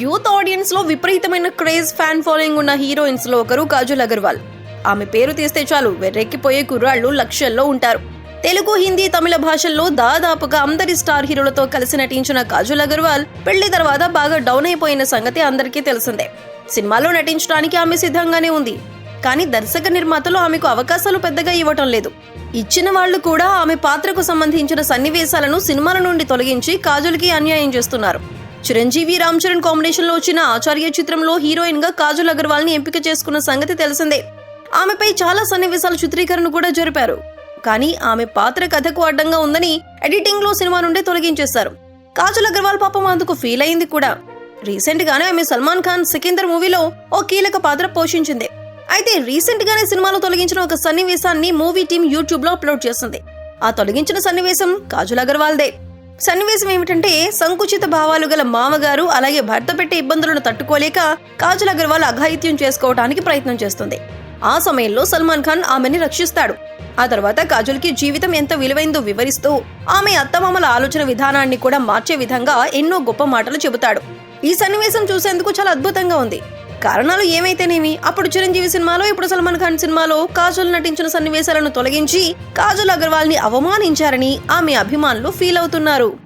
Youth ఆడియన్స్లో విపరీతమైన craze fan following ఉన్న హీరోయిన్స్లో ఒకరు కాజల్ అగర్వాల్. ఆమె పేరు తీస్తే చాలు వెర్రెక్కిపోయే కుర్రాళ్ళు లక్షల్లో ఉంటారు. తెలుగు హిందీ తమిళ భాషల్లో దాదాపుగా అందరి స్టార్ హీరోలతో కలిసి నటించిన కాజల్ అగర్వాల్ పెళ్ళి తర్వాత బాగా డౌన్ అయిపోయిన సంగతి అందరికీ తెలిసిందే. సినిమాలో నటించడానికి ఆమె సిద్ధంగానే ఉంది. కానీ దర్శక నిర్మాతలు ఆమెకు అవకాశాలు పెద్దగా ఇవ్వటం లేదు. ఇచ్చిన వాళ్ళు కూడా ఆమె పాత్రకు సంబంధించిన సన్నివేశాలను సినిమాల నుండి తొలగించి కాజల్కి అన్యాయం చేస్తున్నారు. చిరంజీవి రామ్ చరణ్ కాంబినేషన్లో వచ్చిన ఆచార్య చిత్రంలో హీరోయిన్గా కాజల్ అగర్వాల్ని ఎంపిక చేసుకున్న సంగతి తెలిసిందే. ఆమెపై చాలా సన్నివేశాల చిత్రీకరణ కూడా జరిపారు. కానీ ఆమె పాత్ర కథకు అడ్డంగా ఉందని ఎడిటింగ్లో సినిమా నుండి తొలగించేశారు. కాజల్ అగర్వాల్ పాపం అందుకు ఫీల్ అయింది కూడా. రీసెంట్ గానే ఆమె సల్మాన్ ఖాన్ సికిందర్ మూవీలో ఓ కీలక పాత్ర పోషించింది. అయితే రీసెంట్ గానే సినిమాలో తొలగించిన ఒక సన్నివేశాన్ని మూవీ టీం యూట్యూబ్లో అప్లోడ్ చేసింది. ఆ తొలగించిన సన్నివేశం కాజల్ అగర్వాల్దే. సన్నివేశం ఏమిటంటే సంకుచిత భావాలు గల మామగారు అలాగే భర్త పెట్టే ఇబ్బందులను తట్టుకోలేక కాజల్ అగర్వాల్ అఘాయిత్యం చేసుకోవడానికి ప్రయత్నం చేస్తుంది. ఆ సమయంలో సల్మాన్ ఖాన్ ఆమెని రక్షిస్తాడు. ఆ తర్వాత కాజల్కి జీవితం ఎంత విలువైందో వివరిస్తూ ఆమె అత్తమామల ఆలోచన విధానాన్ని కూడా మార్చే విధంగా ఎన్నో గొప్ప మాటలు చెబుతాడు. ఈ సన్నివేశం చూసేందుకు చాలా అద్భుతంగా ఉంది. కారణాలు ఏమైతేనేమి? అప్పుడు చిరంజీవి సినిమాలో ఇప్పుడు సల్మాన్ ఖాన్ సినిమాలో కాజల్ నటించిన సన్నివేశాలను తొలగించి కాజల్ అగర్వాల్ని అవమానించారని ఆమె అభిమానులు ఫీల్ అవుతున్నారు.